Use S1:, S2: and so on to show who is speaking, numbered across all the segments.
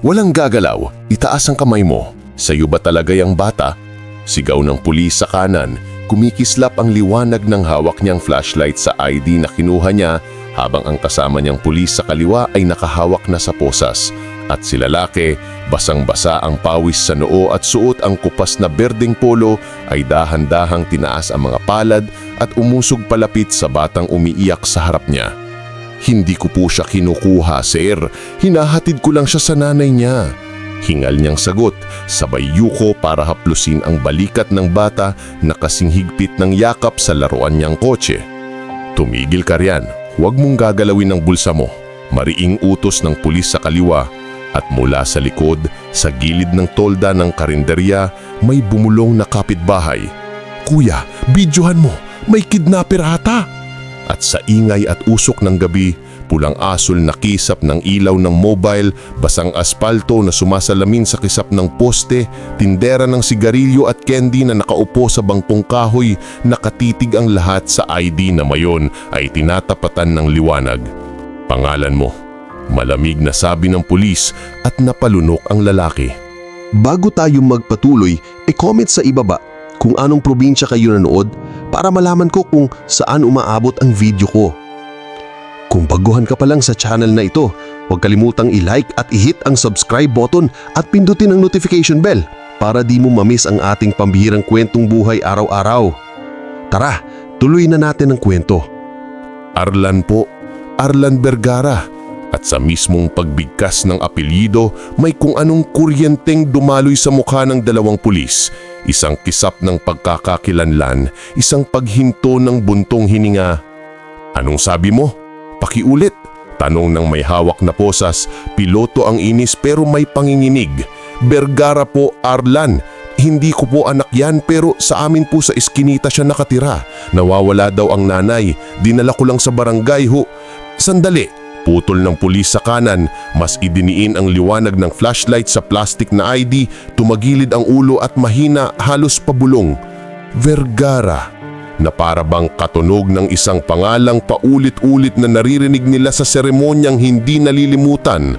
S1: Walang gagalaw, itaas ang kamay mo. Sa'yo ba talaga yung bata? Sigaw ng pulis sa kanan, kumikislap ang liwanag ng hawak niyang flashlight sa ID na kinuha niya habang ang kasama niyang pulis sa kaliwa ay nakahawak na sa posas. At si lalaki, basang-basa ang pawis sa noo at suot ang kupas na berdeng polo ay dahan-dahang tinaas ang mga palad at umusog palapit sa batang umiiyak sa harap niya. Hindi ko po siya kinukuha, sir. Hinahatid ko lang siya sa nanay niya. Hingal niyang sagot, sabay yuko para haplusin ang balikat ng bata na kasing higpit ng yakap sa laruan niyang kotse. Tumigil ka riyan, huwag mong gagalawin ang bulsa mo. Mariing utos ng pulis sa kaliwa at mula sa likod, sa gilid ng tolda ng karinderya, may bumulong na kapitbahay. Kuya, bidyohan mo, may kidnapper ata! At sa ingay at usok ng gabi, pulang asul na kisap ng ilaw ng mobile, basang aspalto na sumasalamin sa kisap ng poste, tindera ng sigarilyo at candy na nakaupo sa bangkong kahoy, nakatitig ang lahat sa ID na mayon ay tinatapatan ng liwanag. Pangalan mo. Malamig na sabi ng pulis at napalunok ang lalaki.
S2: Bago tayo magpatuloy, e-comment sa ibaba kung anong probinsya kayo nanood para malaman ko kung saan umaabot ang video ko. Kung baguhan ka pa lang sa channel na ito, huwag kalimutang i-like at i-hit ang subscribe button at pindutin ang notification bell para di mo mamiss ang ating pambihirang kwentong buhay araw-araw. Tara, tuloy na natin ang kwento.
S1: Arlan po, Arlan Vergara. At sa mismong pagbigkas ng apelyido, may kung anong kuryenteng dumaloy sa mukha ng dalawang pulis. Isang kisap ng pagkakakilanlan, isang paghinto ng buntong hininga. Anong sabi mo? Pakiulit. Tanong ng may hawak na posas, piloto ang inis pero may panginginig. Vergara po Arlan, hindi ko po anak yan pero sa amin po sa eskinita siya nakatira. Nawawala daw ang nanay, dinala ko lang sa barangay ho. Sandali, Putol ng pulis sa kanan, mas idiniin ang liwanag ng flashlight sa plastic na ID, tumagilid ang ulo at mahina halos pabulong. Vergara, na para bang katunog ng isang pangalang paulit-ulit na naririnig nila sa seremonyang hindi nalilimutan.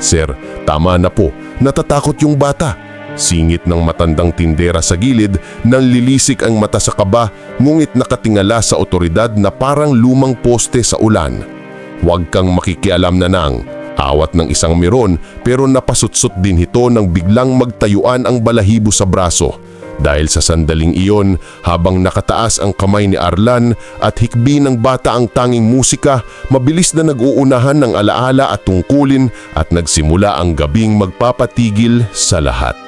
S1: Sir, tama na po, natatakot yung bata. Singit ng matandang tindera sa gilid, nanlilisik ang mata sa kaba, ngunit nakatingala sa otoridad na parang lumang poste sa ulan. Huwag kang makikialam na nang. Awat ng isang miron pero napasutsot din ito nang biglang magtayuan ang balahibo sa braso. Dahil sa sandaling iyon, habang nakataas ang kamay ni Arlan at hikbi ng bata ang tanging musika, mabilis na nag-uunahan ng alaala at tungkulin at nagsimula ang gabing magpapatigil sa lahat.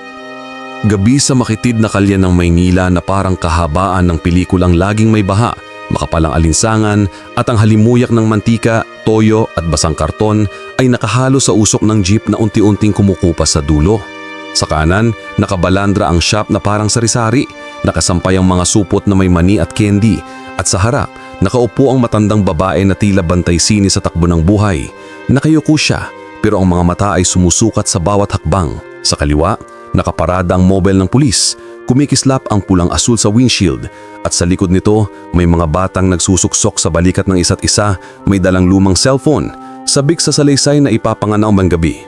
S3: Gabi sa makitid na kalye ng Maynila na parang kahabaan ng pelikulang laging may baha, makapalang alinsangan at ang halimuyak ng mantika, toyo at basang karton ay nakahalo sa usok ng jeep na unti-unting kumukupas sa dulo. Sa kanan, nakabalandra ang shop na parang sari-sari, nakasampay ang mga supot na may mani at candy, at sa harap, nakaupo ang matandang babae na tila bantay sini sa takbo ng buhay. Nakayuko siya, pero ang mga mata ay sumusukat sa bawat hakbang. Sa kaliwa, nakaparada ang mobile ng pulis, kumikislap ang pulang asul sa windshield at sa likod nito may mga batang nagsusuksok sa balikat ng isa't isa, may dalang lumang cellphone, sabik sa salaysay na ipapanganaw mang gabi.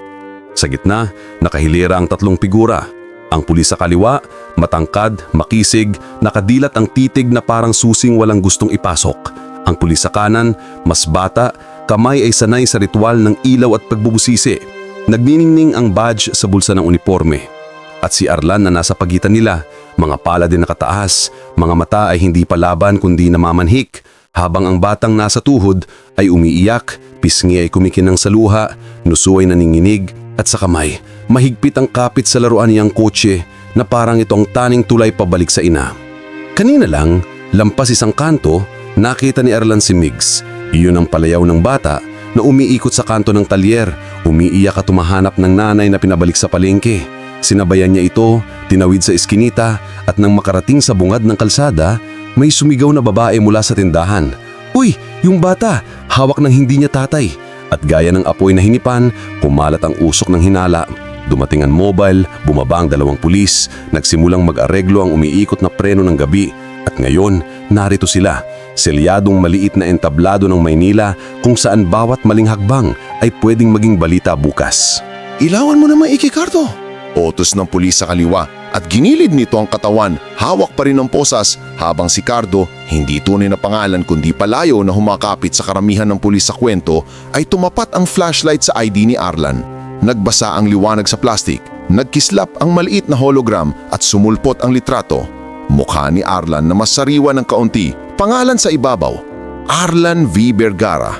S3: Sa gitna, nakahilera ang tatlong figura. Ang pulis sa kaliwa, matangkad, makisig, nakadilat ang titig na parang susing walang gustong ipasok. Ang pulis sa kanan, mas bata, kamay ay sanay sa ritual ng ilaw at pagbubusisi. Nagniningning ang badge sa bulsa ng uniforme. At si Arlan na nasa pagitan nila, mga pala din nakataas, mga mata ay hindi palaban kundi namamanhik, habang ang batang nasa tuhod ay umiiyak, pisngi ay kumikinang sa luha, nuso ay naninginig, at sa kamay, mahigpit ang kapit sa laruan niyang kotse na parang itong taning tulay pabalik sa ina. Kanina lang, lampas isang kanto, nakita ni Arlan si Migs. Iyon ang palayaw ng bata na umiikot sa kanto ng talyer, umiiyak at tumahanap ng nanay na pinabalik sa palengke. Sinabayan niya ito, tinawid sa eskinita at nang makarating sa bungad ng kalsada, may sumigaw na babae mula sa tindahan. Uy, yung bata, hawak ng hindi niya tatay. At gaya ng apoy na hinipan, kumalat ang usok ng hinala. Dumating ang mobile, bumaba ang dalawang pulis, nagsimulang mag-areglo ang umiikot na preno ng gabi. At ngayon, narito sila, selyadong maliit na entablado ng Maynila kung saan bawat maling hakbang ay pwedeng maging balita bukas.
S2: ilawan mo naman ikikardo. Otos ng pulis sa kaliwa at ginilid nito ang katawan, hawak pa rin ng posas habang si Cardo, hindi tunay na pangalan kundi palayo na humakapit sa karamihan ng pulis sa kwento, ay tumapat ang flashlight sa ID ni Arlan. Nagbasa ang liwanag sa plastic, nagkislap ang maliit na hologram at sumulpot ang litrato. Mukha ni Arlan na masariwa ng kaunti, pangalan sa ibabaw, Arlan V. Vergara.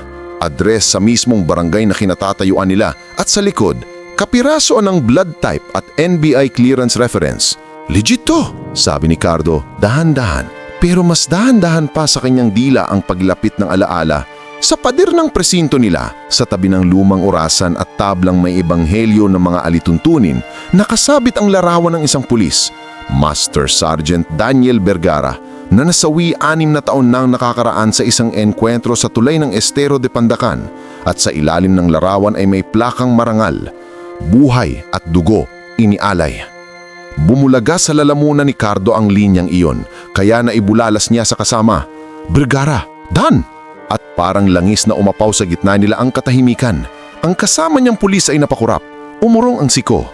S2: Address sa mismong barangay na kinatatayuan nila at sa likod, kapiraso ng blood type at NBI clearance reference. Legit to, sabi ni Cardo, dahan-dahan. Pero mas dahan-dahan pa sa kanyang dila ang paglapit ng alaala sa pader ng presinto nila, sa tabi ng lumang orasan at tablang may ebanghelyo ng mga alituntunin, nakasabit ang larawan ng isang pulis, Master Sergeant Daniel Vergara, na nasawi anim na taon nang nakakaraan sa isang enkwentro sa tulay ng Estero de Pandacan at sa ilalim ng larawan ay may plakang marangal, buhay at dugo, inialay. Bumulaga sa lalamunan ni Cardo ang linyang iyon, kaya naibulalas niya sa kasama, Vergara, Dan! At parang langis na umapaw sa gitna nila ang katahimikan. Ang kasama niyang pulis ay napakurap. Umurong ang siko.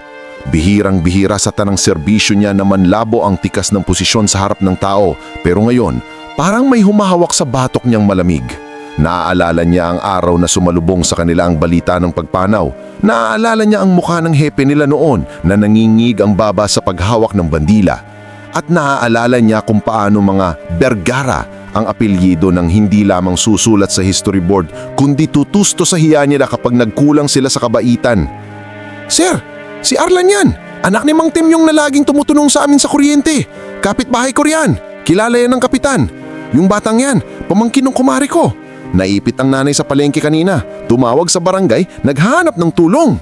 S2: Bihirang-bihira sa tanang serbisyo niya na manlabo ang tikas ng posisyon sa harap ng tao. Pero ngayon, parang may humahawak sa batok niyang malamig. Naaalala niya ang araw na sumalubong sa kanila ang balita ng pagpanaw. Naaalala niya ang mukha ng hepe nila noon na nangingig ang baba sa paghawak ng bandila. At naaalala niya kung paano mga Bergara ang apelyido ng hindi lamang susulat sa history board kundi tutusto sa hiya nila kapag nagkulang sila sa kabaitan. Sir, si Arlan yan. Anak ni Mang Tim yung na laging tumutunong sa amin sa kuryente. Kapitbahay ko riyan. Kilala yan ng kapitan. Yung batang yan, pamangkin ng kumari ko. Naipit ang nanay sa palengke kanina. Tumawag sa barangay, naghanap ng tulong.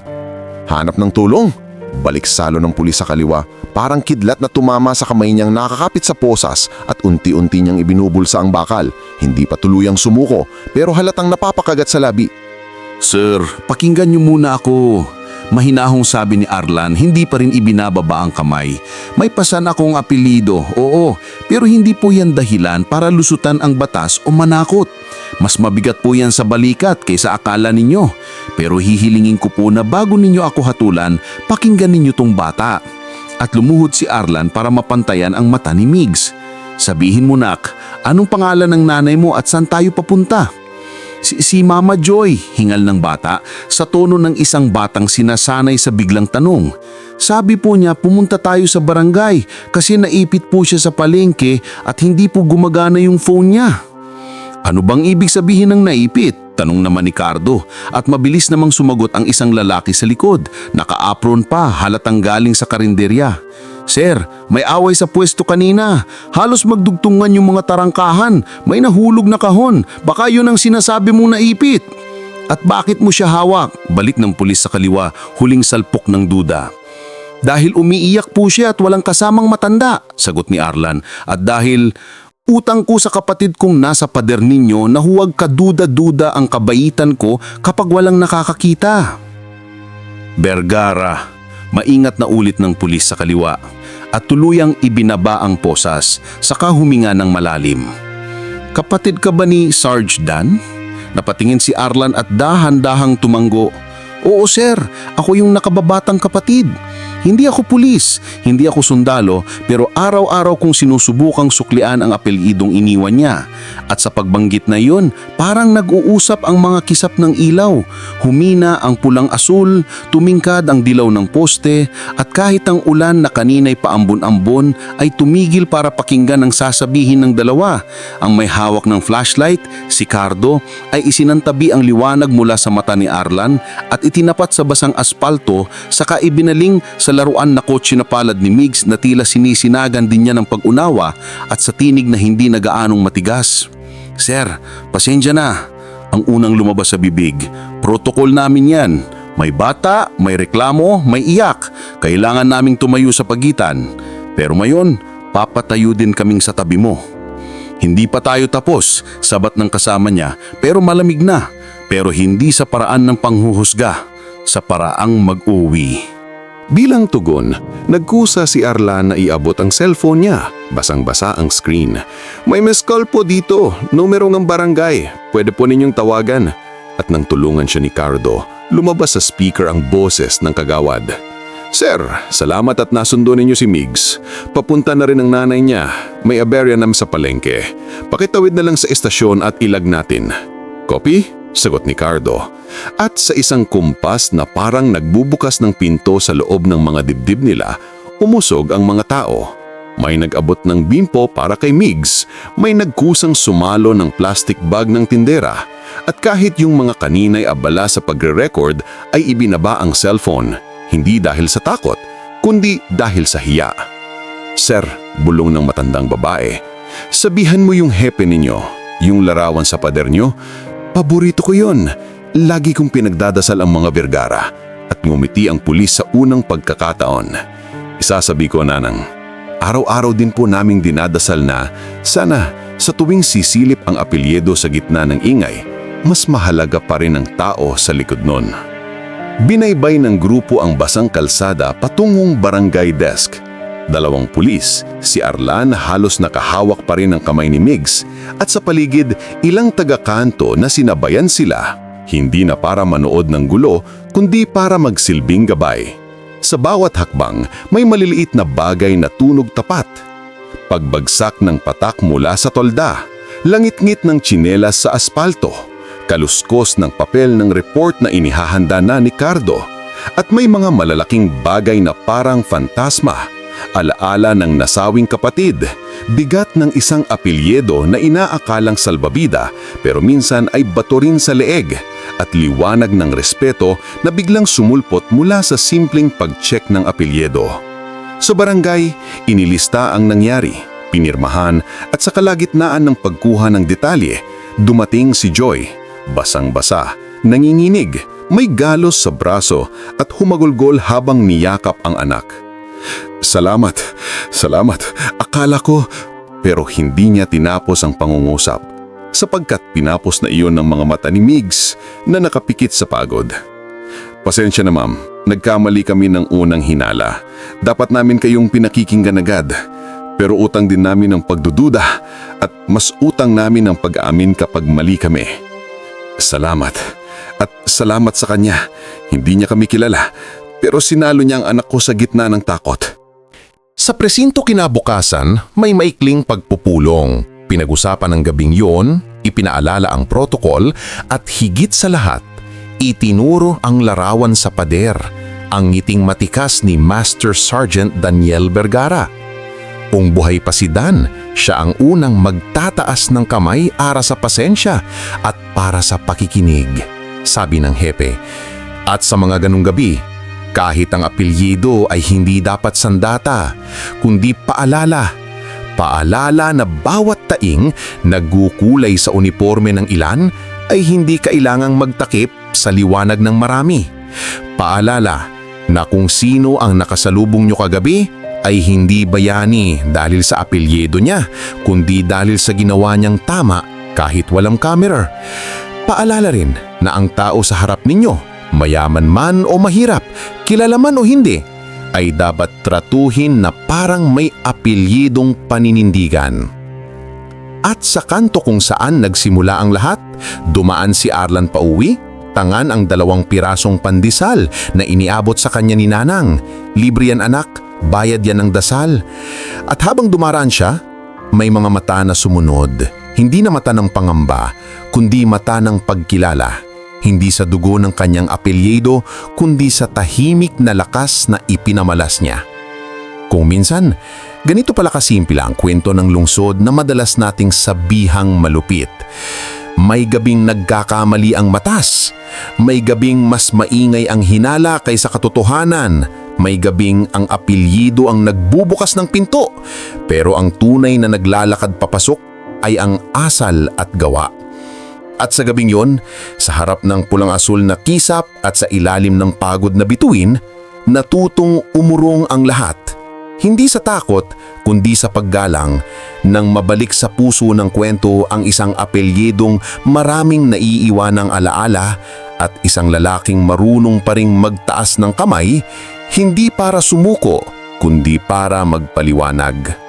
S2: Hanap ng tulong? Balik salo ng pulis sa kaliwa, parang kidlat na tumama sa kamay niyang nakakapit sa posas at unti-unti niyang ibinubulsa ang bakal. Hindi pa tuluyang sumuko, pero halatang napapakagat sa labi.
S4: Sir, pakinggan niyo muna ako. Mahinahong sabi ni Arlan, hindi pa rin ibinababa ang kamay. May pasan akong apelido, oo, pero hindi po yan dahilan para lusutan ang batas o manakot. Mas mabigat po yan sa balikat kaysa akala ninyo. Pero hihilingin ko po na bago ninyo ako hatulan, pakinggan ninyo tong bata. At lumuhod si Arlan para mapantayan ang mata ni Migs. Sabihin mo nak, anong pangalan ng nanay mo at saan tayo papunta? Si, si Mama Joy, hingal ng bata, sa tono ng isang batang sinasanay sa biglang tanong. Sabi po niya pumunta tayo sa barangay kasi naipit po siya sa palengke at hindi po gumagana yung phone niya. Ano bang ibig sabihin ng naipit? Tanong naman ni Cardo at mabilis namang sumagot ang isang lalaki sa likod. Naka-apron pa halatang galing sa karinderya. Sir, may away sa pwesto kanina. Halos magdugtungan yung mga tarangkahan. May nahulog na kahon. Baka yun ang sinasabi mong naipit. At bakit mo siya hawak? Balik ng pulis sa kaliwa, huling salpok ng duda. Dahil umiiyak po siya at walang kasamang matanda, sagot ni Arlan. At dahil utang ko sa kapatid kong nasa pader ninyo na huwag kaduda-duda ang kabaitan ko kapag walang nakakakita. Bergara, maingat na ulit ng pulis sa kaliwa at tuluyang ibinaba ang posas saka huminga ng malalim. Kapatid ka ba ni Sarge Dan? Napatingin si Arlan at dahan-dahang tumanggo. Oo sir, ako yung nakababatang kapatid. Hindi ako pulis, hindi ako sundalo, pero araw-araw kong sinusubukang suklian ang apelyidong iniwan niya. At sa pagbanggit na yun, parang nag-uusap ang mga kisap ng ilaw. Humina ang pulang asul, tumingkad ang dilaw ng poste, at kahit ang ulan na kanina'y paambon-ambon ay tumigil para pakinggan ang sasabihin ng dalawa. Ang may hawak ng flashlight, si Cardo, ay isinantabi ang liwanag mula sa mata ni Arlan at itinapat sa basang aspalto saka ibinaling sa laruan na kotse na palad ni Migs na tila sinisinagan din niya ng pag-unawa at sa tinig na hindi nagaanong matigas. Sir, pasensya na. Ang unang lumabas sa bibig, protocol namin yan. May bata, may reklamo, may iyak. Kailangan naming tumayo sa pagitan. Pero ngayon, papatayo din kaming sa tabi mo. Hindi pa tayo tapos, sabat ng kasama niya, pero malamig na. Pero hindi sa paraan ng panghuhusga, sa paraang mag-uwi.
S5: Bilang tugon, nagkusa si Arlan na iabot ang cellphone niya. Basang-basa ang screen. May miss call po dito, numero ng barangay. Pwede po ninyong tawagan.
S2: At nang tulungan siya ni Cardo, lumabas sa speaker ang boses ng kagawad. Sir, salamat at nasundo ninyo si Migs. Papunta na rin ang nanay niya. May aberya nam sa palengke. Pakitawid na lang sa estasyon at ilag natin. Copy? Sagot ni Cardo. At sa isang kumpas na parang nagbubukas ng pinto sa loob ng mga dibdib nila, umusog ang mga tao. May nag-abot ng bimpo para kay Migs, may nagkusang sumalo ng plastic bag ng tindera, at kahit yung mga kanina'y abala sa pagre-record ay ibinaba ang cellphone, hindi dahil sa takot, kundi dahil sa hiya. Sir, bulong ng matandang babae, sabihan mo yung hepe ninyo, yung larawan sa pader nyo, paborito ko yon. Lagi kong pinagdadasal ang mga Vergara at ngumiti ang pulis sa unang pagkakataon. Isasabi ko nanang, araw-araw din po naming dinadasal na sana sa tuwing sisilip ang apelyedo sa gitna ng ingay, mas mahalaga pa rin ang tao sa likod nun. Binaybay ng grupo ang basang kalsada patungong barangay desk. Dalawang pulis, si Arlan halos nakahawak pa rin ang kamay ni Migs at sa paligid ilang taga-kanto na sinabayan sila. Hindi na para manood ng gulo kundi para magsilbing gabay. Sa bawat hakbang may maliliit na bagay na tunog tapat. Pagbagsak ng patak mula sa tolda, langit-ngit ng tsinelas sa aspalto, kaluskos ng papel ng report na inihahanda na ni Cardo, at may mga malalaking bagay na parang fantasma, alaala ng nasawing kapatid, bigat ng isang apelyedo na inaakalang salbabida pero minsan ay bato rin sa leeg, at liwanag ng respeto na biglang sumulpot mula sa simpleng pag-check ng apelyedo. Sa barangay, inilista ang nangyari, pinirmahan at sa kalagitnaan ng pagkuha ng detalye, dumating si Joy, basang-basa, nanginginig, may galos sa braso at humagulgol habang niyakap ang anak. Salamat, salamat, akala ko, pero hindi niya tinapos ang pangungusap sapagkat pinapos na iyon ng mga mata ni Migs na nakapikit sa pagod. Pasensya na ma'am, nagkamali kami ng unang hinala. Dapat namin kayong pinakikinggan agad. Pero utang din namin ang pagdududa at mas utang namin ang pag-aamin kapag mali kami. Salamat. At salamat sa kanya. Hindi niya kami kilala. Pero sinalo niya ang anak ko sa gitna ng takot.
S1: Sa presinto kinabukasan, may maikling pagpupulong. Pinag-usapan ng gabing yon, ipinaalala ang protokol at higit sa lahat, itinuro ang larawan sa pader, ang ngiting matikas ni Master Sergeant Daniel Vergara. Kung buhay pa si Dan, siya ang unang magtataas ng kamay para sa pasensya at para sa pakikinig, sabi ng hepe. At sa mga ganong gabi, kahit ang apelyido ay hindi dapat sandata, kundi paalala. Paalala na bawat taing nagkukulay sa uniforme ng ilan ay hindi kailangang magtakip sa liwanag ng marami. Paalala na kung sino ang nakasalubong nyo kagabi ay hindi bayani dahil sa apelyido niya, kundi dahil sa ginawa niyang tama kahit walang camera. Paalala rin na ang tao sa harap ninyo, mayaman man o mahirap, kilala man o hindi, ay dapat tratuhin na parang may apelyidong paninindigan. At sa kanto kung saan nagsimula ang lahat, dumaan si Arlan pauwi, tangan ang dalawang pirasong pandesal na iniabot sa kanya ni Nanang. Libre yan anak, bayad yan ng dasal. At habang dumaraan siya, may mga mata na sumunod. Hindi na mata ng pangamba, kundi mata ng pagkilala. Hindi sa dugo ng kanyang apelyido, kundi sa tahimik na lakas na ipinamalas niya. Kung minsan, ganito pala kasimple ang kwento ng lungsod na madalas nating sabihang malupit. May gabing nagkakamali ang matas. May gabing mas maingay ang hinala kaysa katotohanan. May gabing ang apelyido ang nagbubukas ng pinto. Pero ang tunay na naglalakad papasok ay ang asal at gawa. At sa gabing yon, sa harap ng pulang asul na kisap at sa ilalim ng pagod na bituin, natutong umurong ang lahat. Hindi sa takot, kundi sa paggalang, nang mabalik sa puso ng kwento ang isang apelyedong maraming naiiwanang alaala at isang lalaking marunong pa ring magtaas ng kamay, hindi para sumuko, kundi para magpaliwanag.